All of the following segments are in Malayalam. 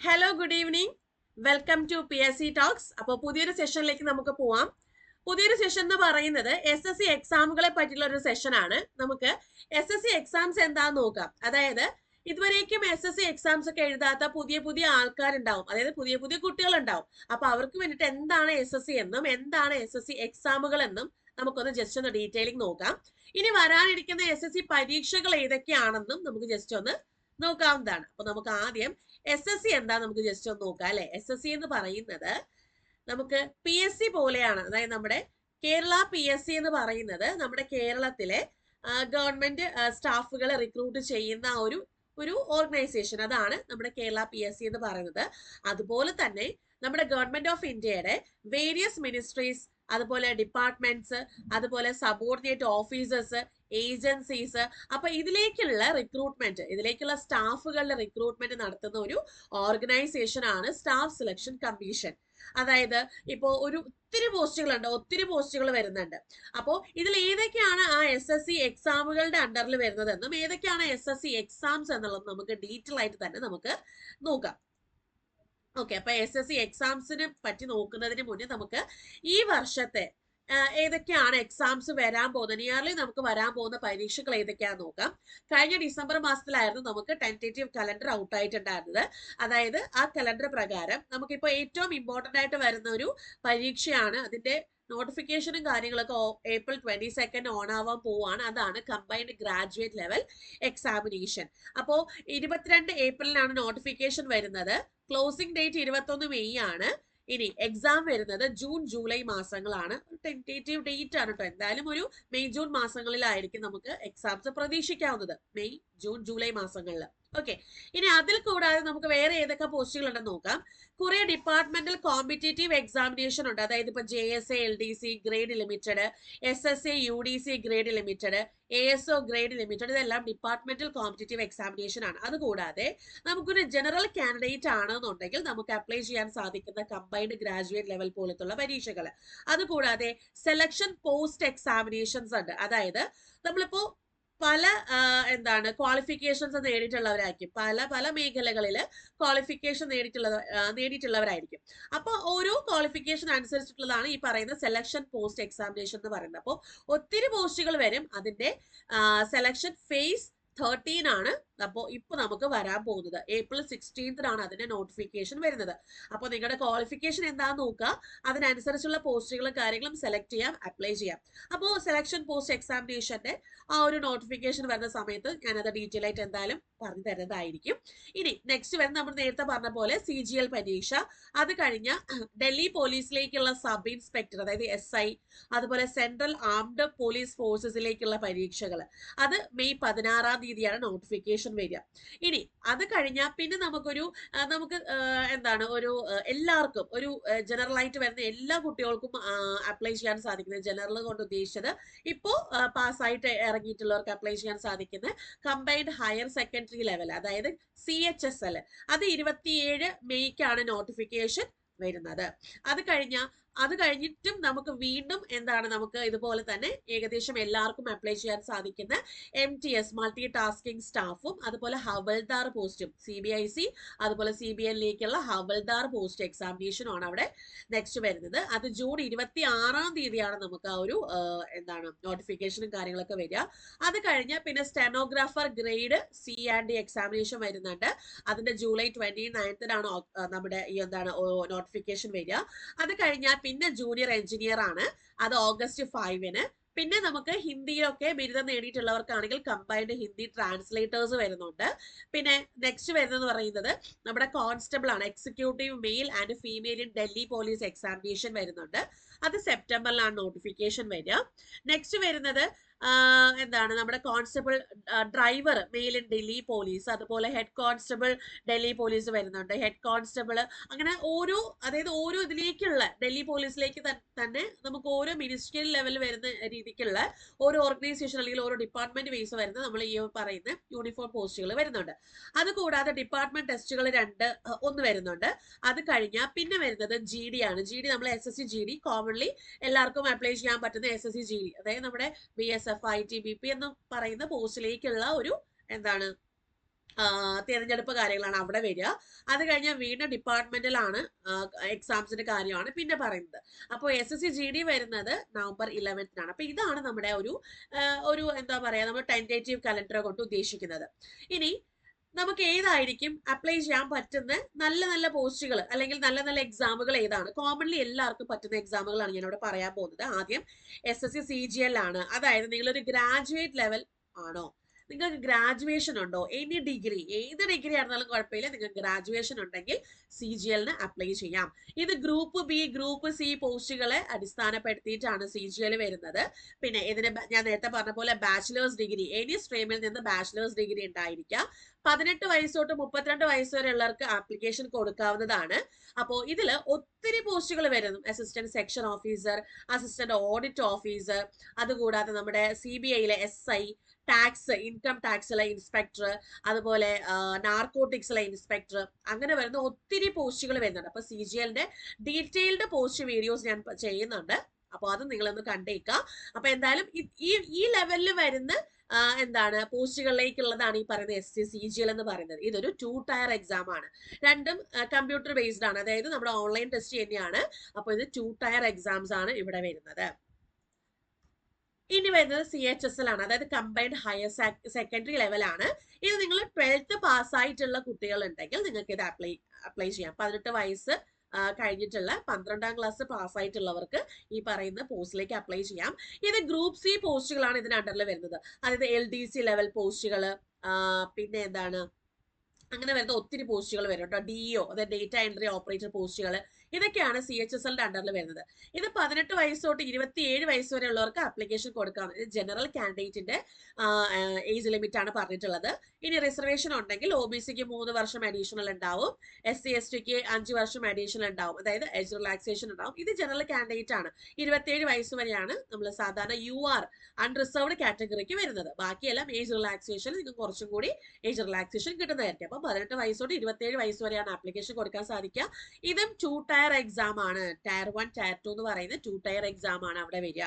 Hello good evening welcome to P S C talks അപ്പോൾ പുതിയൊരു സെഷനിലേക്ക് നമുക്ക് പോവാം. പുതിയൊരു സെഷൻ എന്ന് പറയുന്നത് എസ് എസ് സി എക്സാമുകളെ പറ്റിയുള്ള ഒരു സെഷനാണ് നമുക്ക് എസ് എസ് സി എക്സാംസ് എന്താന്ന് നോക്കാം. അതായത് ഇതുവരേക്കും എസ് എസ് സി എക്സാംസ് ഒക്കെ എഴുതാത്ത പുതിയ പുതിയ ആൾക്കാരുണ്ടാവും. അതായത് പുതിയ പുതിയ കുട്ടികളുണ്ടാവും. അപ്പൊ അവർക്ക് വേണ്ടിയിട്ട് എന്താണ് എസ് എസ് സി എന്നും എന്താണ് എസ് എസ് സി എക്സാമുകൾ എന്നും നമുക്കൊന്ന് ജസ്റ്റ് ഒന്ന് ഡീറ്റെയിലിംഗ് നോക്കാം. ഇനി വരാനിരിക്കുന്ന എസ് എസ് സി പരീക്ഷകൾ ഏതൊക്കെയാണെന്നും നമുക്ക് ജസ്റ്റ് ഒന്ന് നോക്കാവുന്നതാണ്. അപ്പൊ നമുക്ക് ആദ്യം എസ് എസ് സി എന്താ നമുക്ക് ജസ്റ്റ് ഒന്ന് നോക്കാം അല്ലെ? എസ് എസ് സി എന്ന് പറയുന്നത് നമുക്ക് പി എസ് സി പോലെയാണ്. അതായത് നമ്മുടെ കേരള പി എസ് സി എന്ന് പറയുന്നത് നമ്മുടെ കേരളത്തിലെ ഗവൺമെന്റ് സ്റ്റാഫുകളെ റിക്രൂട്ട് ചെയ്യുന്ന ഒരു ഒരു ഓർഗനൈസേഷൻ അതാണ് നമ്മുടെ കേരള പി എസ് സി എന്ന് പറയുന്നത്. അതുപോലെ തന്നെ നമ്മുടെ ഗവൺമെന്റ് ഓഫ് ഇന്ത്യയുടെ വേരിയസ് മിനിസ്ട്രീസ് അതുപോലെ ഡിപ്പാർട്ട്മെന്റ്സ് അതുപോലെ സബോർഡിനേറ്റ് ഓഫീസേഴ്സ് ഏജൻസീസ് അപ്പൊ ഇതിലേക്കുള്ള റിക്രൂട്ട്മെന്റ് ഇതിലേക്കുള്ള സ്റ്റാഫുകളുടെ റിക്രൂട്ട്മെന്റ് നടത്തുന്ന ഒരു ഓർഗനൈസേഷൻ ആണ് സ്റ്റാഫ് സെലക്ഷൻ കമ്മീഷൻ അതായത് ഇപ്പോ ഒരു ഒത്തിരി പോസ്റ്റുകളുണ്ട് ഒത്തിരി പോസ്റ്റുകൾ വരുന്നുണ്ട്. അപ്പോൾ ഇതിൽ ഏതൊക്കെയാണ് ആ എസ് എസ് സി എക്സാമുകളുടെ അണ്ടറിൽ വരുന്നതെന്നും ഏതൊക്കെയാണ് എസ് എസ് സി എക്സാംസ് എന്നുള്ളത് നമുക്ക് ഡീറ്റെയിൽ ആയിട്ട് തന്നെ നമുക്ക് നോക്കാം. ഓക്കെ അപ്പൊ എസ് എസ് സി എക്സാംസിനെ പറ്റി നോക്കുന്നതിന് മുന്നേ നമുക്ക് ഈ വർഷത്തെ ഏതൊക്കെയാണ് എക്സാംസ് വരാൻ പോകുന്നത്? നിയർലി നമുക്ക് വരാൻ പോകുന്ന പരീക്ഷകൾ ഏതൊക്കെയാണെന്ന് നോക്കാം. കഴിഞ്ഞ ഡിസംബർ മാസത്തിലായിരുന്നു നമുക്ക് ടെന്റേറ്റീവ് കലണ്ടർ ഔട്ട് ആയിട്ടുണ്ടായിരുന്നത്. അതായത് ആ കലണ്ടർ പ്രകാരം നമുക്കിപ്പോൾ ഏറ്റവും ഇമ്പോർട്ടന്റ് ആയിട്ട് വരുന്ന ഒരു പരീക്ഷയാണ്. അതിന്റെ നോട്ടിഫിക്കേഷനും കാര്യങ്ങളൊക്കെ ഏപ്രിൽ ട്വന്റി സെക്കൻഡ് ഓൺ ആവാൻ പോവാണ്. അതാണ് കമ്പൈൻഡ് ഗ്രാജുവേറ്റ് ലെവൽ എക്സാമിനേഷൻ അപ്പോൾ ഇരുപത്തിരണ്ട് ഏപ്രിലിനാണ് നോട്ടിഫിക്കേഷൻ വരുന്നത്. ക്ലോസിംഗ് ഡേറ്റ് ഇരുപത്തൊന്ന് മെയ് ആണ്. ഇനി എക്സാം വരുന്നത് ജൂൺ ജൂലൈ മാസങ്ങളാണ്. ടെന്റേറ്റീവ് ഡേറ്റ് ആണ് കേട്ടോ എന്തായാലും ഒരു മെയ് ജൂൺ മാസങ്ങളിലായിരിക്കും നമുക്ക് എക്സാംസ് പ്രതീക്ഷിക്കാവുന്നത്. മെയ് ജൂൺ ജൂലൈ മാസങ്ങളിൽ ഓക്കെ ഇനി അതിൽ കൂടാതെ നമുക്ക് വേറെ ഏതൊക്കെ പോസ്റ്റുകൾ ഉണ്ടെന്ന് നോക്കാം. കുറെ ഡിപ്പാർട്ട്മെന്റൽ കോമ്പറ്റേറ്റീവ് എക്സാമിനേഷൻ ഉണ്ട്. അതായത് ഇപ്പൊ J S A L D C grade limited S S A U D C grade limited A S O grade limited ഇതെല്ലാം ഡിപ്പാർട്ട്മെന്റൽ കോമ്പറ്റേറ്റീവ് എക്സാമിനേഷൻ ആണ്. അതുകൂടാതെ നമുക്കൊരു ജനറൽ കാൻഡിഡേറ്റ് ആണെന്നുണ്ടെങ്കിൽ നമുക്ക് അപ്ലൈ ചെയ്യാൻ സാധിക്കുന്ന കമ്പൈൻഡ് ഗ്രാജുവേറ്റ് ലെവൽ പോലത്തുള്ള പരീക്ഷകൾ അതുകൂടാതെ സെലക്ഷൻ പോസ്റ്റ് എക്സാമിനേഷൻസ് ഉണ്ട്. അതായത് നമ്മളിപ്പോ പല എന്താണ് ക്വാളിഫിക്കേഷൻസ് നേടിയിട്ടുള്ളവരായിരിക്കും. പല പല മേഖലകളിൽ ക്വാളിഫിക്കേഷൻ നേടിയിട്ടുള്ള നേടിയിട്ടുള്ളവരായിരിക്കും. അപ്പൊ ഓരോ ക്വാളിഫിക്കേഷൻ അനുസരിച്ചിട്ടുള്ളതാണ് ഈ പറയുന്ന സെലക്ഷൻ പോസ്റ്റ് എക്സാമിനേഷൻ എന്ന് പറയുന്നത്. അപ്പോൾ ഒത്തിരി പോസ്റ്റുകൾ വരും. അതിന്റെ സെലക്ഷൻ ഫേസ് തേർട്ടീൻ ആണ് അപ്പോൾ ഇപ്പൊ നമുക്ക് വരാൻ പോകുന്നത് ഏപ്രിൽ സിക്സ്റ്റീൻത്തിനാണ് അതിന്റെ നോട്ടിഫിക്കേഷൻ വരുന്നത്. അപ്പോൾ നിങ്ങളുടെ ക്വാളിഫിക്കേഷൻ എന്താന്ന് നോക്കുക അതിനനുസരിച്ചുള്ള പോസ്റ്റുകളും കാര്യങ്ങളും സെലക്ട് ചെയ്യാം അപ്ലൈ ചെയ്യാം. അപ്പോൾ സെലക്ഷൻ പോസ്റ്റ് എക്സാമിനേഷന്റെ ആ ഒരു നോട്ടിഫിക്കേഷൻ വരുന്ന സമയത്ത് ഞാനത് ഡീറ്റെയിൽ ആയിട്ട് എന്തായാലും പറഞ്ഞു തരുന്നതായിരിക്കും. ഇനി നെക്സ്റ്റ് വരുന്ന നമ്മൾ നേരത്തെ പറഞ്ഞ പോലെ സി ജി എൽ പരീക്ഷ. അത് കഴിഞ്ഞ ഡൽഹി പോലീസിലേക്കുള്ള സബ് ഇൻസ്പെക്ടർ അതായത് എസ് ഐ അതുപോലെ സെൻട്രൽ ആംഡ് പോലീസ് ഫോഴ്സസിലേക്കുള്ള പരീക്ഷകൾ അത് മെയ് പതിനാറാം തീയതിയാണ് നോട്ടിഫിക്കേഷൻ വരിക ഇനി അത് കഴിഞ്ഞാൽ പിന്നെ നമുക്കൊരു നമുക്ക് എന്താണ് ഒരു എല്ലാവർക്കും ഒരു ജനറൽ ആയിട്ട് വരുന്ന എല്ലാ കുട്ടികൾക്കും അപ്ലൈ ചെയ്യാൻ സാധിക്കുന്നത് ജനറൽ കൊണ്ട് ഉദ്ദേശിച്ചത് ഇപ്പോൾ പാസ്സായിട്ട് ഇറങ്ങിയിട്ടുള്ളവർക്ക് അപ്ലൈ ചെയ്യാൻ സാധിക്കുന്നത് കമ്പൈൻഡ് ഹയർ സെക്കൻഡറി ലെവൽ അതായത് സി എച്ച് എസ് എൽ അത് ഇരുപത്തിയേഴ് മെയ്ക്കാണ് നോട്ടിഫിക്കേഷൻ വരുന്നത്. അത് കഴിഞ്ഞ അത് കഴിഞ്ഞിട്ടും നമുക്ക് വീണ്ടും എന്താണ് നമുക്ക് ഇതുപോലെ തന്നെ ഏകദേശം എല്ലാവർക്കും അപ്ലൈ ചെയ്യാൻ സാധിക്കുന്ന M T S multi tasking സ്റ്റാഫും അതുപോലെ ഹവൽദാർ പോസ്റ്റും സി ബി ഐ സി അതുപോലെ സി ബി എല്ലിലേക്കുള്ള ഹവൽദാർ പോസ്റ്റ് എക്സാമിനേഷനും ആണ് അവിടെ നെക്സ്റ്റ് വരുന്നത്. അത് ജൂൺ ഇരുപത്തി ആറാം തീയതിയാണ് നമുക്ക് ആ ഒരു എന്താണ് നോട്ടിഫിക്കേഷനും കാര്യങ്ങളൊക്കെ വരിക. അത് കഴിഞ്ഞാൽ പിന്നെ stenographer grade C and D examination വരുന്നുണ്ട്. അതിന്റെ ജൂലൈ ട്വന്റി നയൻത്തിനാണ് നമ്മുടെ ഈ എന്താണ് നോട്ടിഫിക്കേഷൻ വരിക. അത് കഴിഞ്ഞാൽ പിന്നെ ജൂനിയർ എഞ്ചിനീയർ ആണ്. അത് ഓഗസ്റ്റ് ഫൈവിന് പിന്നെ നമുക്ക് ഹിന്ദിയിലൊക്കെ ബിരുദം നേടിയിട്ടുള്ളവർക്കാണെങ്കിൽ കമ്പൈൻഡ് ഹിന്ദി ട്രാൻസ്ലേറ്റേഴ്സ് വരുന്നുണ്ട്. പിന്നെ നെക്സ്റ്റ് വരുന്നത് പറയുന്നത് നമ്മുടെ കോൺസ്റ്റബിൾ ആണ്. Executive male and female in Delhi police examination വരുന്നുണ്ട്. അത് സെപ്റ്റംബറിലാണ് നോട്ടിഫിക്കേഷൻ വരിക. നെക്സ്റ്റ് വരുന്നത് എന്താണ് നമ്മുടെ constable driver male in Delhi police അതുപോലെ ഹെഡ് കോൺസ്റ്റബിൾ ഡൽഹി പോലീസ് വരുന്നുണ്ട്. ഹെഡ് കോൺസ്റ്റബിൾ അങ്ങനെ ഓരോ അതായത് ഓരോ ഇതിലേക്കുള്ള ഡൽഹി പോലീസിലേക്ക് തന്നെ നമുക്ക് ഓരോ മിനിസ്ട്രിയൽ ലെവൽ വരുന്ന രീതിക്കുള്ള ഓരോ ഓർഗനൈസേഷൻ അല്ലെങ്കിൽ ഓരോ ഡിപ്പാർട്ട്മെന്റ് ബേസ് വരുന്ന നമ്മൾ ഈ പറയുന്ന യൂണിഫോം പോസ്റ്റുകൾ വരുന്നുണ്ട്. അതുകൂടാതെ ഡിപ്പാർട്ട്മെന്റ് ടെസ്റ്റുകൾ രണ്ട് ഒന്ന് വരുന്നുണ്ട്. അത് കഴിഞ്ഞാൽ പിന്നെ വരുന്നത് ജി ഡി ആണ്. ജി ഡി നമ്മൾ S S C G D commonly എല്ലാവർക്കും അപ്ലൈ ചെയ്യാൻ പറ്റുന്ന S S C G D അതായത് നമ്മുടെ B S F I T B P എന്ന് പറയുന്ന പോസ്റ്റിലേക്കുള്ള ഒരു എന്താണ് തിരഞ്ഞെടുപ്പ് കാര്യങ്ങളാണ് അവിടെ വരിക. അത് കഴിഞ്ഞാൽ വീണ്ടും ഡിപ്പാർട്ട്മെന്റിലാണ് എക്സാംസിന്റെ കാര്യമാണ് പിന്നെ പറയുന്നത്. അപ്പോൾ S S C G D വരുന്നത് നവംബർ ഇലവൻത്തിനാണ് അപ്പോൾ ഇതാണ് നമ്മുടെ ഒരു ഒരു എന്താ പറയുക നമ്മൾ ടെന്റേറ്റീവ് കലണ്ടർ കൊണ്ട് ഉദ്ദേശിക്കുന്നത്. ഇനി നമുക്ക് ഏതായിരിക്കും അപ്ലൈ ചെയ്യാൻ പറ്റുന്ന നല്ല നല്ല പോസ്റ്റുകൾ അല്ലെങ്കിൽ നല്ല നല്ല എക്സാമുകൾ ഏതാണ്? കോമൺലി എല്ലാവർക്കും പറ്റുന്ന എക്സാമുകളാണ് ഞാനിവിടെ പറയാൻ പോകുന്നത്. ആദ്യം S S C C G L ആണ്. അതായത് നിങ്ങളൊരു ഗ്രാജുവേറ്റ് ലെവൽ ആണോ? നിങ്ങൾക്ക് ഗ്രാജുവേഷൻ ഉണ്ടോ? എനി ഡിഗ്രി ഏത് ഡിഗ്രി ആയിരുന്നാലും കുഴപ്പമില്ല. നിങ്ങൾക്ക് ഗ്രാജുവേഷൻ ഉണ്ടെങ്കിൽ സി ജി എല്ലിന് അപ്ലൈ ചെയ്യാം. ഇത് ഗ്രൂപ്പ് ബി ഗ്രൂപ്പ് സി പോസ്റ്റുകളെ അടിസ്ഥാനപ്പെടുത്തിയിട്ടാണ് സി ജി എൽ വരുന്നത്. പിന്നെ ഇതിന് ഞാൻ നേരത്തെ പറഞ്ഞ പോലെ ബാച്ചിലേഴ്സ് ഡിഗ്രി എനി സ്ട്രീമിൽ നിന്ന് ബാച്ചിലേഴ്സ് ഡിഗ്രി ഉണ്ടായിരിക്കാം. പതിനെട്ട് വയസ്സ് തൊട്ട് മുപ്പത്തിരണ്ട് വയസ്സ് വരെ ഉള്ളവർക്ക് ആപ്ലിക്കേഷൻ കൊടുക്കാവുന്നതാണ്. അപ്പോൾ ഇതിൽ ഒത്തിരി പോസ്റ്റുകൾ വരുന്നു. Assistant section officer assistant audit officer അതുകൂടാതെ നമ്മുടെ സി ബി ഐയിലെ എസ് ഐ ടാക്സ് ഇൻകം ടാക്സിലെ ഇൻസ്പെക്ടർ അതുപോലെ നാർക്കോട്ടിക്സിലെ ഇൻസ്പെക്ടർ അങ്ങനെ വരുന്ന ഒത്തിരി പോസ്റ്റുകൾ വരുന്നുണ്ട്. അപ്പോൾ സി ജി എല്ലിന്റെ ഡീറ്റെയിൽഡ് പോസ്റ്റ് വീഡിയോസ് ഞാൻ ചെയ്യുന്നുണ്ട്. അപ്പോൾ അത് നിങ്ങളൊന്ന് കണ്ടേക്കാം. അപ്പൊ എന്തായാലും ഈ ഈ ലെവലിൽ വരുന്ന എന്താണ്? പോസ്റ്റുകളിലേക്കുള്ളതാണ് ഈ പറയുന്നത് S C C G L എന്ന് പറയുന്നത്. ഇതൊരു ടു ടയർ എക്സാം ആണ്. രണ്ടും കമ്പ്യൂട്ടർ ബേസ്ഡ് ആണ്. അതായത് നമ്മുടെ ഓൺലൈൻ ടെസ്റ്റ് തന്നെയാണ്. അപ്പോൾ ഇത് ടു ടയർ എക്സാംസ് ആണ് ഇവിടെ വരുന്നത്. ഇനി വരുന്നത് സി എച്ച് എസ് എൽ ആണ്. അതായത് കമ്പൈൻഡ് ഹയർ സെക്കൻഡറി ലെവലാണ് ഇത് നിങ്ങൾ ട്വൽത്ത് പാസ്സായിട്ടുള്ള കുട്ടികൾ ഉണ്ടെങ്കിൽ നിങ്ങൾക്ക് ഇത് അപ്ലൈ അപ്ലൈ ചെയ്യാം. പതിനെട്ട് വയസ്സ് കഴിഞ്ഞിട്ടുള്ള പന്ത്രണ്ടാം ക്ലാസ് പാസ്സായിട്ടുള്ളവർക്ക് ഈ പറയുന്ന പോസ്റ്റിലേക്ക് അപ്ലൈ ചെയ്യാം. ഇത് ഗ്രൂപ്പ് സി പോസ്റ്റുകളാണ് ഇതിന് അണ്ടറിൽ വരുന്നത്. അതായത് എൽ ഡി സി ലെവൽ പോസ്റ്റുകൾ പിന്നെ എന്താണ്? അങ്ങനെ വരുന്ന ഒത്തിരി പോസ്റ്റുകൾ വരും കേട്ടോ. ഡി ഒ അതായത് ഡേറ്റ എൻട്രി ഓപ്പറേറ്റർ പോസ്റ്റുകൾ ഇതൊക്കെയാണ് സി എച്ച് എസ് എല്ലിന്റെ അണ്ടറിൽ വരുന്നത്. ഇത് പതിനെട്ട് വയസ്സ് തൊട്ട് ഇരുപത്തിയേഴ് വയസ്സ് വരെ ഉള്ളവർക്ക് ആപ്ലിക്കേഷൻ കൊടുക്കാം ഇത് ജനറൽ കാൻഡിഡേറ്റിന്റെ ഏജ് ലിമിറ്റ് ആണ് പറഞ്ഞിട്ടുള്ളത്. ഇനി റിസർവേഷൻ ഉണ്ടെങ്കിൽ ഒ ബി സിക്ക് മൂന്ന് വർഷം അഡീഷണൽ ഉണ്ടാവും. എസ് സി എസ് ടിക്ക് അഞ്ച് വർഷം അഡീഷണൽ ഉണ്ടാവും. അതായത് ഏജ് റിലാക്സേഷൻ ഉണ്ടാവും. ഇത് ജനറൽ കാൻഡിഡേറ്റ് ആണ്. ഇരുപത്തിയേഴ് വയസ്സ് വരെയാണ് നമ്മൾ സാധാരണ യു ആർ അൺറിസർവ്ഡ് കാറ്റഗറിക്ക് വരുന്നത്. ബാക്കിയെല്ലാം ഏജ് റിലാക്സേഷൻ നിങ്ങൾക്ക് കുറച്ചും കൂടി ഏജ് റിലാക്സേഷൻ കിട്ടുന്നതായിരിക്കും. അപ്പം പതിനെട്ട് വയസ്സോട് ഇരുപത്തിയേഴ് വയസ്സ് വരെയാണ് ആപ്ലിക്കേഷൻ കൊടുക്കാൻ സാധിക്കുക. ഇതും ടു ടയർ എക്സാം ആണ്. ടയർ വൺ ടയർ ടു എന്ന് പറയുന്നത് ടു ടയർ എക്സാം ആണ് അവിടെ വരിക.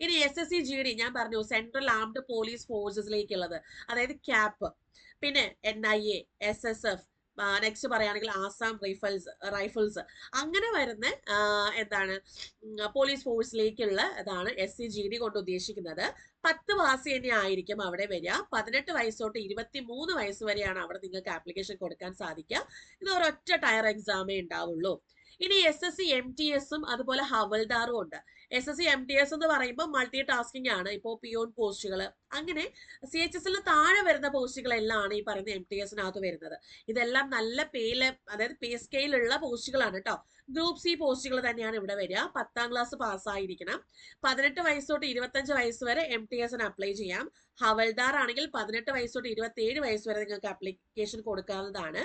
ഇനി S S C G D ഞാൻ പറഞ്ഞു സെൻട്രൽ ആംഡ് പോലീസ് ഫോഴ്സസിലേക്കുള്ളത് അതായത് ക്യാപ്പ് പിന്നെ N I A S S F next പറയുകയാണെങ്കിൽ ആസാം റൈഫിൾസ് റൈഫിൾസ് അങ്ങനെ വരുന്ന എന്താണ് പോലീസ് ഫോഴ്സിലേക്കുള്ള ഇതാണ് എസ് സി ജി ഡി കൊണ്ട് ഉദ്ദേശിക്കുന്നത്. പത്ത് പാസ് തന്നെ ആയിരിക്കും അവിടെ വരിക. പതിനെട്ട് വയസ്സ് തൊട്ട് ഇരുപത്തി മൂന്ന് വയസ്സ് വരെയാണ് അവിടെ നിങ്ങൾക്ക് ആപ്ലിക്കേഷൻ കൊടുക്കാൻ സാധിക്കുക. ഇത് ഒരൊറ്റ ടയർ എക്സാമേ ഉണ്ടാവുള്ളൂ. ഇനി S S C M T എസും അതുപോലെ ഹവൽദാറും ഉണ്ട്. S S C M T S എന്ന് പറയുമ്പോൾ മൾട്ടി ടാസ്കിംഗ് ആണ് ഇപ്പോൾ പിയോൺ പോസ്റ്റുകൾ അങ്ങനെ സി എച്ച് എസിൽ താഴെ വരുന്ന പോസ്റ്റുകളെല്ലാം ഈ പറയുന്ന എം ടി എസിനകത്ത് വരുന്നത്. ഇതെല്ലാം നല്ല പേയിൽ അതായത് പേ സ്കെയിലുള്ള പോസ്റ്റുകളാണ് കേട്ടോ ഗ്രൂപ്പ് സി പോസ്റ്റുകൾ തന്നെയാണ് ഇവിടെ വരിക. പത്താം ക്ലാസ് പാസ്സായിരിക്കണം. പതിനെട്ട് വയസ്സ് തൊട്ട് ഇരുപത്തഞ്ച് വയസ്സ് വരെ എം ടി എസിന് അപ്ലൈ ചെയ്യാം. ഹവൽദാർ ആണെങ്കിൽ പതിനെട്ട് വയസ്സ് തൊട്ട് ഇരുപത്തി ഏഴ് വയസ്സ് വരെ നിങ്ങൾക്ക് അപ്ലിക്കേഷൻ കൊടുക്കാവുന്നതാണ്.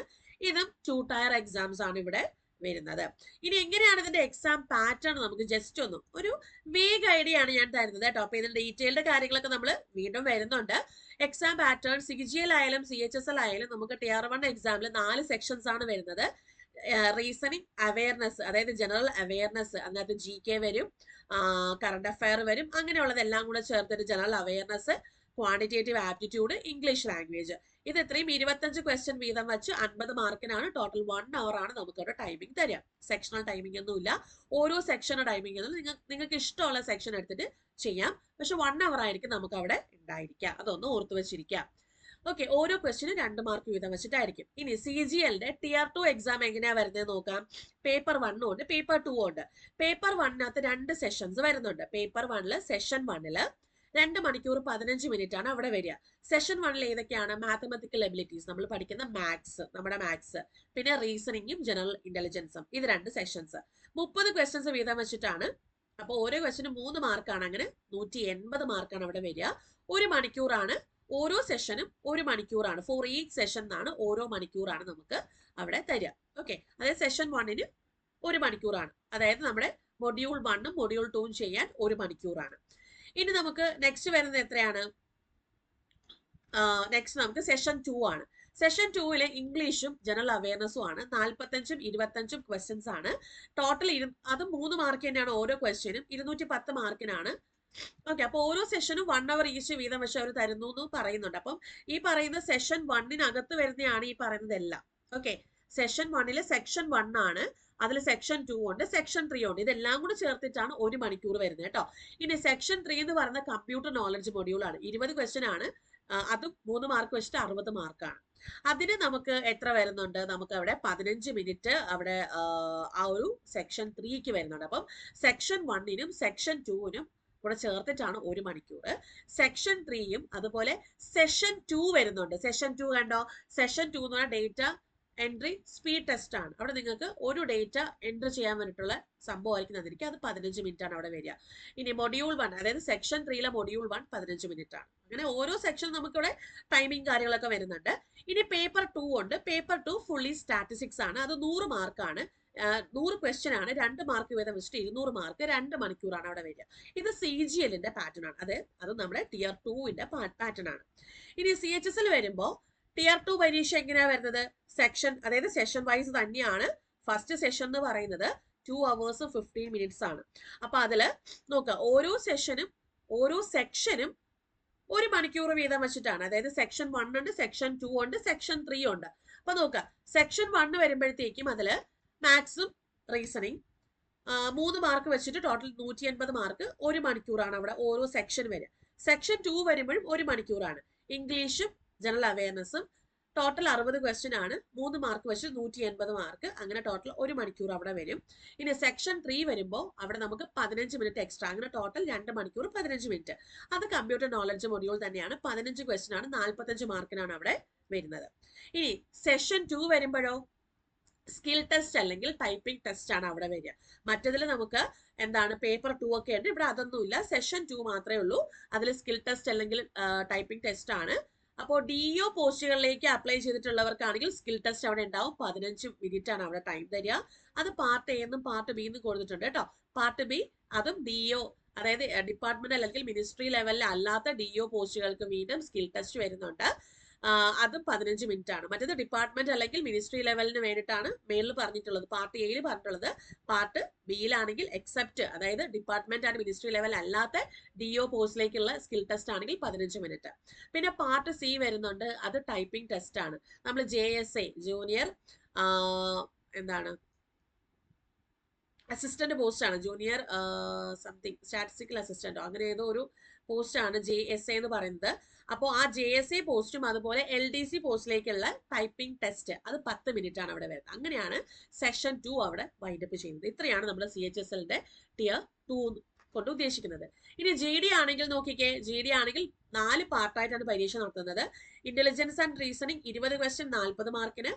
ഇതും ടു ടയർ എക്സാംസ് ആണ് ഇവിടെ. വരുന്നത്. ഇനി എങ്ങനെയാണ് ഇതിന്റെ എക്സാം പാറ്റേൺ നമുക്ക് ജസ്റ്റ് ഒന്ന് ഒരു വേഗ് ഐഡിയ ആണ് ഞാൻ തരുന്നത് കേട്ടോ. അപ്പൊ ഇതിന്റെ ഡീറ്റെയിൽഡ് കാര്യങ്ങളൊക്കെ നമ്മൾ വീണ്ടും വരുന്നുണ്ട്. Exam pattern C G L ആയാലും സി എച്ച് എസ് എൽ ആയാലും നമുക്ക് ടി ആർ വൺ എക്സാമിൽ നാല് സെക്ഷൻസ് ആണ് വരുന്നത്. റീസണിങ് അവയർനെസ് അതായത് ജനറൽ അവയർനെസ് അതിനകത്ത് ജി കെ വരും കറണ്ട് അഫയർ വരും അങ്ങനെയുള്ളതെല്ലാം കൂടെ ചേർത്തൊരു general awareness quantitative aptitude English language ഇത് ഇത്രയും ഇരുപത്തഞ്ച് ക്വസ്റ്റ്യൻ വീതം വെച്ച് അൻപത് മാർക്കിനാണ് ടോട്ടൽ വൺ അവർ ആണ് നമുക്കവിടെ ടൈമിംഗ് തരിക. സെക്ഷണൽ ടൈമിംഗ് ഒന്നുമില്ല ഓരോ സെക്ഷന് ടൈമിംഗ് ഒന്നും നിങ്ങൾ നിങ്ങൾക്ക് ഇഷ്ടമുള്ള സെക്ഷൻ എടുത്തിട്ട് ചെയ്യാം. പക്ഷെ വൺ അവർ ആയിരിക്കും നമുക്ക് അവിടെ ഉണ്ടായിരിക്കുക. അതൊന്ന് ഓർത്ത് വെച്ചിരിക്കുക. ഓക്കെ ഓരോ ക്വസ്റ്റിനും രണ്ട് മാർക്ക് വീതം വെച്ചിട്ടായിരിക്കും. ഇനി സി ജി എല്ലിന്റെ ടിയർ ടു എക്സാം എങ്ങനെയാ വരുന്നത് നോക്കാം. പേപ്പർ വണ്ണും ഉണ്ട് പേപ്പർ ടു ഉണ്ട്. പേപ്പർ വണ്ണിനകത്ത് രണ്ട് സെഷൻസ് വരുന്നുണ്ട്. പേപ്പർ വണ്ണിൽ സെഷൻ വണ്ണിൽ രണ്ട് മണിക്കൂർ പതിനഞ്ച് മിനിറ്റ് ആണ് അവിടെ വരിക. സെഷൻ വണ്ണിൽ ഏതൊക്കെയാണ്? മാത്തമാറ്റിക്കൽ എബിലിറ്റീസ് നമ്മൾ പഠിക്കുന്ന മാത്സ് നമ്മുടെ മാത്സ് പിന്നെ റീസണിങ്ങും ജനറൽ ഇന്റലിജൻസും ഇത് രണ്ട് സെഷൻസ് മുപ്പത് ക്വസ്റ്റ്യൻസ് വീതം വെച്ചിട്ടാണ്. അപ്പോൾ ഓരോ ക്വസ്റ്റിനും മൂന്ന് മാർക്കാണ് അങ്ങനെ നൂറ്റി എൺപത് മാർക്കാണ് അവിടെ വരിക. ഒരു മണിക്കൂറാണ് ഓരോ സെഷനും ഒരു മണിക്കൂറാണ്. ഫോർ ഈച്ച് സെഷൻ എന്നാണ് ഓരോ മണിക്കൂറാണ് നമുക്ക് അവിടെ തരിക. ഓക്കെ അതായത് സെഷൻ വണ്ണിന് ഒരു മണിക്കൂറാണ്. അതായത് നമ്മുടെ മൊഡ്യൂൾ വണ്ണും മൊഡ്യൂൾ ടൂവും ചെയ്യാൻ ഒരു മണിക്കൂറാണ്. ഇനി നമുക്ക് നെക്സ്റ്റ് വരുന്നത് എത്രയാണ്? നെക്സ്റ്റ് നമുക്ക് സെഷൻ ടു ആണ്. സെഷൻ ടൂവിലെ ഇംഗ്ലീഷും ജനറൽ അവയർനെസ്സും ആണ്. നാൽപ്പത്തഞ്ചും ഇരുപത്തഞ്ചും ക്വസ്റ്റ്യൻസ് ആണ്. ടോട്ടൽ ഇരു അത് മൂന്ന് മാർക്ക് തന്നെയാണ് ഓരോ ക്വസ്റ്റ്യനും ഇരുന്നൂറ്റി പത്ത് മാർക്കിനാണ് ഓക്കെ അപ്പോൾ ഓരോ സെഷനും വൺ അവർ ഈച്ച് വീതം പക്ഷെ അവർ തരുന്നു എന്ന് പറയുന്നുണ്ട്. അപ്പം ഈ പറയുന്ന സെഷൻ വണ്ണിനകത്ത് വരുന്നതാണ് ഈ പറയുന്നതെല്ലാം ഓക്കെ സെഷൻ വണ്ണിലെ സെക്ഷൻ വൺ ആണ്. അതിൽ സെക്ഷൻ ടു ഉണ്ട് സെക്ഷൻ ത്രീ ഉണ്ട്. ഇതെല്ലാം കൂടെ ചേർത്തിട്ടാണ് ഒരു മണിക്കൂർ വരുന്നത് കേട്ടോ. ഇനി സെക്ഷൻ ത്രീ എന്ന് പറയുന്ന കമ്പ്യൂട്ടർ നോളജ് മൊഡ്യൂൾ ആണ്. ഇരുപത് ക്വസ്റ്റ്യൻ ആണ്. അത് മൂന്ന് മാർക്ക് വെച്ചിട്ട് അറുപത് മാർക്കാണ് അതിന് നമുക്ക് എത്ര വരുന്നുണ്ട്? നമുക്ക് അവിടെ പതിനഞ്ച് മിനിറ്റ് അവിടെ ആ ഒരു സെക്ഷൻ ത്രീക്ക് വരുന്നുണ്ട്. അപ്പം സെക്ഷൻ വണ്ണിനും സെക്ഷൻ ടുവിനും കൂടെ ചേർത്തിട്ടാണ് ഒരു മണിക്കൂർ. സെക്ഷൻ ത്രീയും അതുപോലെ സെഷൻ ടു വരുന്നുണ്ട്. സെഷൻ ടു കണ്ടോ? സെഷൻ ടു എന്ന് പറഞ്ഞാൽ ഡേറ്റ എൻട്രി സ്പീഡ് ടെസ്റ്റ് ആണ്. അവിടെ നിങ്ങൾക്ക് ഒരു ഡേറ്റ എൻട്രി ചെയ്യാൻ വേണ്ടിയിട്ടുള്ള സംഭവമായിരിക്കും തന്നിരിക്കുക. അത് പതിനഞ്ച് മിനിറ്റ് ആണ് അവിടെ വരിക. ഇനി മൊഡ്യൂൾ വൺ അതായത് സെക്ഷൻ ത്രീയിലെ മൊഡ്യൂൾ വൺ പതിനഞ്ച് മിനിറ്റ് ആണ്. അങ്ങനെ ഓരോ സെക്ഷൻ നമുക്കിവിടെ ടൈമിംഗ് കാര്യങ്ങളൊക്കെ വരുന്നുണ്ട്. ഇനി പേപ്പർ ടു ഉണ്ട്. പേപ്പർ ടു ഫുള്ളി സ്റ്റാറ്റിസ്റ്റിക്സ് ആണ്. അത് നൂറ് മാർക്കാണ് നൂറ് ക്വസ്റ്റ്യൻ ആണ്. രണ്ട് മാർക്ക് വീതം വെച്ചിട്ട് ഇരുന്നൂറ് മാർക്ക് രണ്ട് മണിക്കൂറാണ് അവിടെ വരിക. ഇത് സി ജി എല്ലിന്റെ പാറ്റേൺ ആണ്. അതെ അത് നമ്മുടെ ടിയർ ടുവിന്റെ പാറ്റേൺ ആണ്. ഇനി സി എച്ച് എസിൽ വരുമ്പോൾ ടിയർ ടു പരീക്ഷ എങ്ങനെയാ വരുന്നത്? സെക്ഷൻ അതായത് സെഷൻ വൈസ് തന്നെയാണ് ഫസ്റ്റ് സെഷൻ എന്ന് പറയുന്നത്. ടു അവേഴ്സ് ഫിഫ്റ്റീൻ മിനിറ്റ്സ് ആണ്. അപ്പൊ അതിൽ നോക്കുക ഓരോ സെഷനും ഓരോ സെക്ഷനും ഒരു മണിക്കൂർ വീതം വെച്ചിട്ടാണ്. അതായത് സെക്ഷൻ വൺ ഉണ്ട് സെക്ഷൻ ടു ഉണ്ട് സെക്ഷൻ ത്രീ ഉണ്ട്. അപ്പൊ നോക്കുക സെക്ഷൻ വണ്ണ് വരുമ്പോഴത്തേക്കും അതിൽ മാത്സും റീസണിങ് മൂന്ന് മാർക്ക് വെച്ചിട്ട് ടോട്ടൽ നൂറ്റി എൺപത് മാർക്ക് ഒരു മണിക്കൂറാണ് അവിടെ ഓരോ സെക്ഷൻ വരെ. സെക്ഷൻ ടു വരുമ്പോഴും ഒരു മണിക്കൂറാണ്. ഇംഗ്ലീഷും ജനറൽ അവയർനെസ്സും ടോട്ടൽ അറുപത് ക്വസ്റ്റ്യൻ ആണ്. മൂന്ന് മാർക്ക് വെച്ച് നൂറ്റി എൺപത് മാർക്ക് അങ്ങനെ ടോട്ടൽ ഒരു മണിക്കൂർ അവിടെ വരും. ഇനി സെക്ഷൻ ത്രീ വരുമ്പോൾ അവിടെ നമുക്ക് പതിനഞ്ച് മിനിറ്റ് എക്സ്ട്രാ അങ്ങനെ ടോട്ടൽ രണ്ട് മണിക്കൂർ പതിനഞ്ച് മിനിറ്റ് അത് കമ്പ്യൂട്ടർ നോളജ് മൊഡ്യൂൾ തന്നെയാണ്. പതിനഞ്ച് ക്വസ്റ്റ്യൻ ആണ്. നാൽപ്പത്തഞ്ച് മാർക്കിനാണ് അവിടെ വരുന്നത്. ഇനി സെഷൻ ടു വരുമ്പോഴോ? സ്കിൽ ടെസ്റ്റ് അല്ലെങ്കിൽ ടൈപ്പിംഗ് ടെസ്റ്റ് ആണ് അവിടെ വരിക. മറ്റതിൽ നമുക്ക് എന്താണ് പേപ്പർ ടു ഒക്കെ ഉണ്ട്. ഇവിടെ അതൊന്നുമില്ല. സെഷൻ ടു മാത്രമേ ഉള്ളൂ. അതിൽ സ്കിൽ ടെസ്റ്റ് അല്ലെങ്കിൽ ടൈപ്പിംഗ് ടെസ്റ്റ് ആണ്. അപ്പോൾ ഡി ഒ പോസ്റ്റുകളിലേക്ക് അപ്ലൈ ചെയ്തിട്ടുള്ളവർക്കാണെങ്കിൽ സ്കിൽ ടെസ്റ്റ് അവിടെ ഉണ്ടാവും. പതിനഞ്ച് മിനിറ്റ് ആണ് അവിടെ ടൈം തരിക. അത് പാർട്ട് എ എന്നും പാർട്ട് ബി എന്നും കൊടുത്തിട്ടുണ്ട് കേട്ടോ. പാർട്ട് ബി അതും ഡി ഒ അതായത് ഡിപ്പാർട്ട്മെന്റ് അല്ലെങ്കിൽ മിനിസ്ട്രി ലെവലിൽ അല്ലാത്ത ഡി ഒ പോസ്റ്റുകൾക്ക് വീണ്ടും സ്കിൽ ടെസ്റ്റ് വരുന്നുണ്ട്. അതും പതിനഞ്ച് മിനിറ്റ് ആണ് മറ്റേത് ഡിപ്പാർട്ട്മെന്റ് അല്ലെങ്കിൽ മിനിസ്ട്രി ലെവലിന് വേണ്ടിയിട്ടാണ് മേളിൽ പറഞ്ഞിട്ടുള്ളത്. പാർട്ട് എയിൽ പറഞ്ഞിട്ടുള്ളത്. പാർട്ട് ബിയിലാണെങ്കിൽ എക്സെപ്റ്റ് അതായത് ഡിപ്പാർട്ട്മെന്റ് ആൻഡ് മിനിസ്ട്രി ലെവൽ അല്ലാത്ത ഡി ഒ പോസ്റ്റിലേക്കുള്ള സ്കിൽ ടെസ്റ്റ് ആണെങ്കിൽ പതിനഞ്ച് മിനിറ്റ്. പിന്നെ പാർട്ട് സി വരുന്നുണ്ട്. അത് ടൈപ്പിംഗ് ടെസ്റ്റ് ആണ്. നമ്മൾ ജെ എസ് എ ജൂനിയർ എന്താണ്? അസിസ്റ്റന്റ് പോസ്റ്റ് ആണ്. ജൂനിയർ സംതിങ് സ്റ്റാറ്റിസ്റ്റിക്കൽ അസിസ്റ്റന്റോ അങ്ങനെ ഏതോ ഒരു പോസ്റ്റ് ആണ് ജെ എസ് എ എന്ന് പറയുന്നത്. അപ്പോൾ ആ ജെ എസ് എ പോസ്റ്റും അതുപോലെ എൽ ഡി സി പോസ്റ്റിലേക്കുള്ള ടൈപ്പിംഗ് ടെസ്റ്റ് അത് പത്ത് മിനിറ്റ് ആണ് അവിടെ വരുന്നത്. അങ്ങനെയാണ് സെഷൻ ടു അവിടെ വൈൻഡപ്പ് ചെയ്യുന്നത്. ഇത്രയാണ് നമ്മൾ സി എച്ച് എസ് എല്ലിന്റെ ടിയർ ടു കൊണ്ട് ഉദ്ദേശിക്കുന്നത്. ഇനി ജി ഡി ആണെങ്കിൽ നോക്കിക്കേ ജി ഡി ആണെങ്കിൽ നാല് പാർട്ടായിട്ടാണ് പരീക്ഷ നടത്തുന്നത്. ഇന്റലിജൻസ് ആൻഡ് റീസണിങ് ഇരുപത് ക്വസ്റ്റ്യൻ നാൽപ്പത് മാർക്കിന്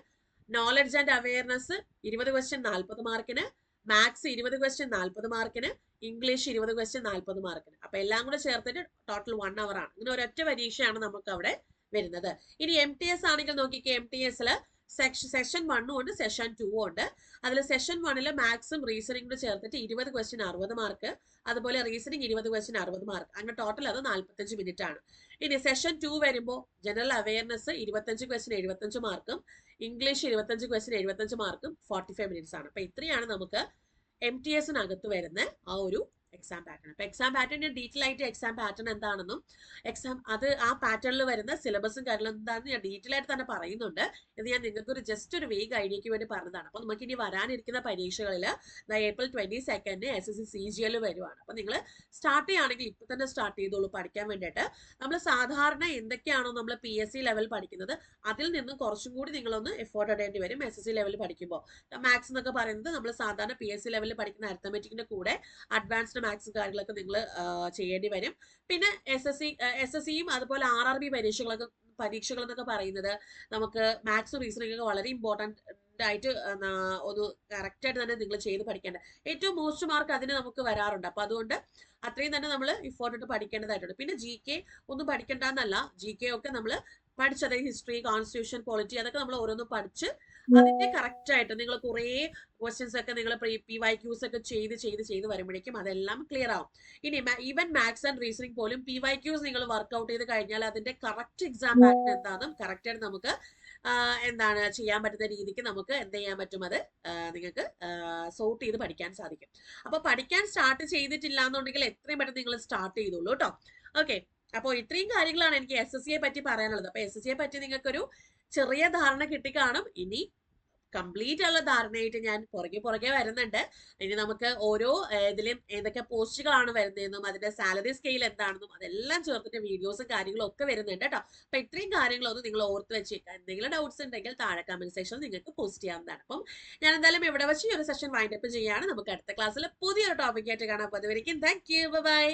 നോളജ് ആൻഡ് അവയർനെസ് ഇരുപത് ക്വസ്റ്റ്യൻ നാൽപ്പത് മാർക്കിന് മാത്സ് ഇരുപത് ക്വസ്റ്റ്യൻ നാൽപ്പത് മാർക്കിന് ഇംഗ്ലീഷ് ഇരുപത് ക്വസ്റ്റ്യൻ നാൽപ്പത് മാർക്കിന് അപ്പൊ എല്ലാം കൂടെ ചേർത്തിട്ട് ടോട്ടൽ വൺ അവർ ആണ്. ഇങ്ങനെ ഒരൊറ്റ പരീക്ഷയാണ് നമുക്ക് അവിടെ വരുന്നത്. ഇനി എം ടി എസ് ആണെങ്കിൽ നോക്കിക്കേ എം ടി എസിൽ സെക്ഷൻ വണ്ണും ഉണ്ട് സെഷൻ ടു ഉണ്ട്. അതിൽ സെഷൻ വണ്ണിൽ മാത്സും റീസണിംഗ് ചേർത്തിട്ട് ഇരുപത് ക്വസ്റ്റ്യൻ അറുപത് മാർക്ക് അതുപോലെ റീസണിംഗ് ഇരുപത് ക്വസ്റ്റ്യൻ അറുപത് മാർക്ക് അങ്ങനെ ടോട്ടൽ അത് നാൽപ്പത്തഞ്ച് മിനിറ്റ് ആണ്. ഇനി സെഷൻ ടു വരുമ്പോൾ ജനറൽ അവയർനെസ് ഇരുപത്തഞ്ച് ക്വസ്റ്റിന് എഴുപത്തഞ്ച് മാർക്കും ഇംഗ്ലീഷ് ഇരുപത്തഞ്ച് ക്വസ്റ്റിന് എഴുപത്തഞ്ച് മാർക്കും ഫോർട്ടി ഫൈവ് മിനിറ്റ്സ് ആണ്. അപ്പൊ ഇത്രയാണ് നമുക്ക് എം ടി എസിനകത്ത് വരുന്ന ആ ഒരു എക്സാം പാറ്റേൺ അപ്പൊ എക്സാം പാറ്റേണിന്റെ ഡീറ്റെയിൽ ആയിട്ട് എക്സാം പാറ്റേൺ എന്താണെന്നും എക്സാം അത് ആ പാറ്റേണിൽ വരുന്ന സിലബസും കാര്യങ്ങളും എന്താണെന്ന് ഞാൻ ഡീറ്റെയിൽ ആയിട്ട് തന്നെ പറയുന്നുണ്ട്. ഇത് ഞാൻ നിങ്ങൾക്ക് ഒരു ജസ്റ്റ് ഒരു വേഗ് ഐഡിയക്ക് വേണ്ടി പറഞ്ഞതാണ്. അപ്പൊ നമുക്ക് ഇനി വരാനിരിക്കുന്ന പരീക്ഷകളിൽ April twenty second S S C C G വരുവാണ്. അപ്പൊ നിങ്ങൾ സ്റ്റാർട്ട് ചെയ്യുകയാണെങ്കിൽ ഇപ്പൊ തന്നെ സ്റ്റാർട്ട് ചെയ്തോളൂ പഠിക്കാൻ വേണ്ടിയിട്ട്. നമ്മൾ സാധാരണ എന്തൊക്കെയാണോ നമ്മൾ പി എസ് സി ലെവൽ പഠിക്കുന്നത് അതിൽ നിന്നും കുറച്ചും കൂടി നിങ്ങളൊന്ന് എഫോർട്ട് ഇടേണ്ടി വരും എസ് എസ് സി ലെവലിൽ പഠിക്കുമ്പോൾ മാത്സ് എന്നൊക്കെ പറയുന്നത് നമ്മൾ സാധാരണ പി എസ് സി ലെവലിൽ പഠിക്കുന്ന അരിത്തമെറ്റിക്കിന്റെ കൂടെ അഡ്വാൻസ്ഡ് മാത്സ് കാര്യങ്ങളൊക്കെ നിങ്ങൾ ചെയ്യേണ്ടി വരും. പിന്നെ S S C S S സിയും അതുപോലെ ആർ ആർ ബി പരീക്ഷകളൊക്കെ പരീക്ഷകൾ എന്നൊക്കെ പറയുന്നത് നമുക്ക് മാത്സും റീസണിംഗ് ഒക്കെ വളരെ ഇമ്പോർട്ടന്റ് ആയിട്ട് ഒരു ഒന്ന് കറക്റ്റ് ആയിട്ട് തന്നെ നിങ്ങൾ ചെയ്ത് പഠിക്കേണ്ട. ഏറ്റവും മോസ്റ്റ് മാർക്ക് അതിന് നമുക്ക് വരാറുണ്ട്. അപ്പൊ അതുകൊണ്ട് അത്രയും തന്നെ നമ്മൾ ഇഫോർട്ട് ഇട്ട് പഠിക്കേണ്ടതായിട്ടുണ്ട്. പിന്നെ ജി കെ ഒന്നും പഠിക്കേണ്ടെന്നല്ല. ജി കെ ഒക്കെ നമ്മൾ പഠിച്ചത് ഹിസ്റ്ററി കോൺസ്റ്റിറ്റ്യൂഷൻ പോളിറ്റി അതൊക്കെ നമ്മൾ ഓരോന്നും പഠിച്ച് അതിന്റെ കറക്റ്റ് ആയിട്ട് നിങ്ങൾ കുറേ ക്വസ്റ്റ്യൻസ് ഒക്കെ നിങ്ങൾ പി വൈ ക്യൂസ് ഒക്കെ ചെയ്ത് ചെയ്ത് ചെയ്ത് വരുമ്പോഴേക്കും അതെല്ലാം ക്ലിയർ ആവും. ഇനി ഈവൻ മാത്സ് ആൻഡ് റീസണിങ് പോലും പി വൈ ക്യൂസ് നിങ്ങൾ വർക്ക്ഔട്ട് ചെയ്ത് കഴിഞ്ഞാൽ അതിന്റെ കറക്റ്റ് എക്സാം പാറ്റേൺ എന്താണെന്നും കറക്റ്റ് ആയിട്ട് നമുക്ക് എന്താണ് ചെയ്യാൻ പറ്റുന്ന രീതിക്ക് നമുക്ക് എന്ത് ചെയ്യാൻ പറ്റും അത് നിങ്ങൾക്ക് സോർട്ട് ചെയ്ത് പഠിക്കാൻ സാധിക്കും. അപ്പോൾ പഠിക്കാൻ സ്റ്റാർട്ട് ചെയ്തിട്ടില്ല എന്നുണ്ടെങ്കിൽ എത്രയും പെട്ടെന്ന് നിങ്ങൾ സ്റ്റാർട്ട് ചെയ്തോളൂ കേട്ടോ. ഓക്കെ അപ്പോൾ ഇത്രയും കാര്യങ്ങളാണ് എനിക്ക് എസ് എസ് സിയെ പറ്റി പറയാനുള്ളത്. അപ്പൊ എസ് എസ് സിയെ പറ്റി നിങ്ങൾക്കൊരു ചെറിയ ധാരണ കിട്ടിക്കാണും ഇനി കംപ്ലീറ്റ് ഉള്ള ധാരണയായിട്ട് ഞാൻ പുറകെ പുറകെ വരുന്നുണ്ട്. ഇനി നമുക്ക് ഓരോ ഇതിലും ഏതൊക്കെ പോസ്റ്റുകളാണ് വരുന്നതെന്നും അതിന്റെ സാലറി സ്കെയിൽ എന്താണെന്നും അതെല്ലാം ചേർത്തിട്ട് വീഡിയോസും കാര്യങ്ങളും ഒക്കെ വരുന്നുണ്ട് കേട്ടോ. അപ്പൊ ഇത്രയും കാര്യങ്ങളൊന്നും നിങ്ങൾ ഓർത്ത് വെച്ചേക്കാം എന്തെങ്കിലും ഡൗട്ട്സ് ഉണ്ടെങ്കിൽ താഴെ കമന്റ് സെക്ഷനിൽ നിങ്ങൾക്ക് പോസ്റ്റ് ചെയ്യാവുന്നതാണ്. അപ്പം ഞാൻ എന്തായാലും ഇവിടെ വെച്ച് ഒരു സെഷൻ വൈൻഡപ്പ് ചെയ്യാണ് നമുക്ക് അടുത്ത ക്ലാസ്സിൽ പുതിയൊരു ടോപ്പിക്കായിട്ട് കാണാം. അപ്പോൾ അതുവരെയും താങ്ക് യു ബൈ